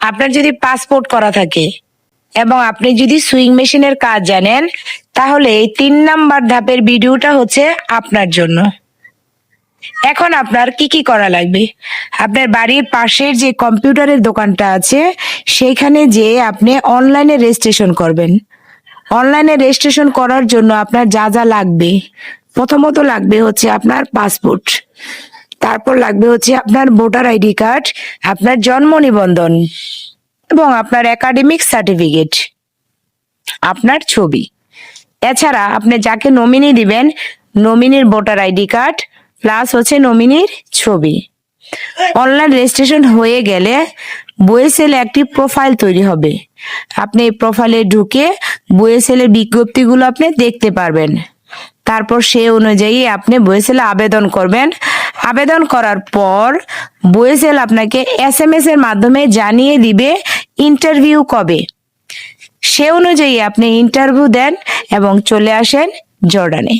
আপনার যদি পাসপোর্ট করা থাকে এবং আপনি যদি সুইং মেশিনের কাজ জানেন, তাহলে এই তিন নাম্বার ধাপের ভিডিওটা হচ্ছে আপনার জন্য। এখন আপনার কি কি করা লাগবে? আপনার বাড়ির পাশের যে কম্পিউটারের দোকানটা আছে, সেইখানে যে আপনি অনলাইনে রেজিস্ট্রেশন করবেন। অনলাইনে রেজিস্ট্রেশন করার জন্য আপনার যা যা লাগবে, প্রথমত লাগবে হচ্ছে আপনার পাসপোর্ট তারপর লাগবে হচ্ছে আপনার ভোটার আইডি কার্ড, আপনার জন্ম নিবন্ধন এবং আপনার একাডেমিক সার্টিফিকেট আপনার ছবি। এছাড়া আপনি যাকে নমিনি দিবেন নমিনির ভোটার আইডি কার্ড প্লাস হচ্ছে নমিনির ছবি। অনলাইন রেজিস্ট্রেশন হয়ে গেলে বইয়েসেলে একটি প্রোফাইল তৈরি হবে। আপনি এই প্রোফাইলে ঢুকে বইয়েসেলের বিজ্ঞপ্তিগুলো আপনি দেখতে পারবেন। তারপর সে অনুযায়ী আপনি বইয়েসেলে আবেদন করবেন। আবেদন করার পর বয়েসেল আপনাকে এস এম এস এর মাধ্যমে জানিয়ে দিবে ইন্টারভিউ কবে। সে অনুযায়ী আপনি ইন্টারভিউ দেন এবং চলে আসেন জর্ডানে।